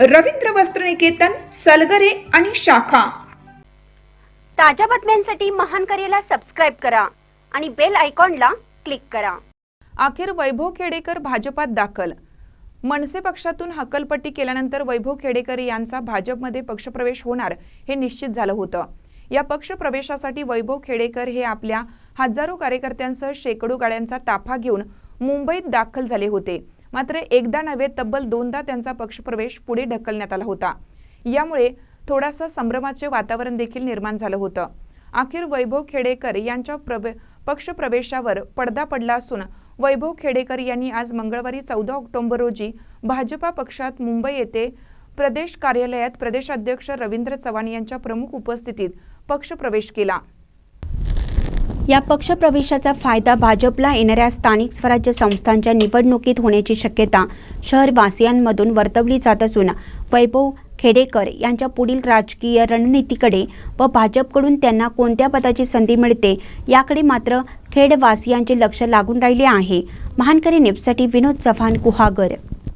रवींद्र वस्त्रनिकेतन सलगरे आणि शाखा. ताज्या बातम्यांसाठी महान करेला सबस्क्राईब करा आणि बेल आयकॉनला क्लिक करा. अखेर वैभव खेडेकर भाजपात दाखल. मनसे पक्षातून हकलपट्टी केल्यानंतर वैभव खेडेकर यांचा भाजपमध्ये पक्षप्रवेश होणार हे निश्चित झालं होतं. या पक्षप्रवेशासाठी वैभव खेडेकर हे आपल्या हजारो कार्यकर्त्यांसह शेकडो गाड्यांचा ताफा घेऊन मुंबईत दाखल झाले होते. मात्र एकदा नव्हे तब्बल दोनदा त्यांचा पक्षप्रवेश पुढे ढकलण्यात आला होता. यामुळे थोडासा संभ्रमाचे वातावरण देखील निर्माण झालं होतं. अखेर वैभव खेडेकर यांच्या प्रवे पक्षप्रवेशावर पडदा पडला असून वैभव खेडेकर यांनी आज मंगळवारी चौदा ऑक्टोबर रोजी भाजपा पक्षात मुंबई येथे प्रदेश कार्यालयात प्रदेशाध्यक्ष रवींद्र चव्हाण यांच्या प्रमुख उपस्थितीत पक्षप्रवेश केला. या पक्षप्रवेशाचा फायदा भाजपला येणाऱ्या स्थानिक स्वराज्य संस्थांच्या निवडणुकीत होण्याची शक्यता शहरवासियांमधून वर्तवली जात असून वैभव खेडेकर यांच्या पुढील राजकीय रणनीतीकडे व भाजपकडून त्यांना कोणत्या पदाची संधी मिळते याकडे मात्र खेडवासियांचे लक्ष लागून राहिले आहे. महानकरी नेपसाठी विनोद चव्हाण गुहागर.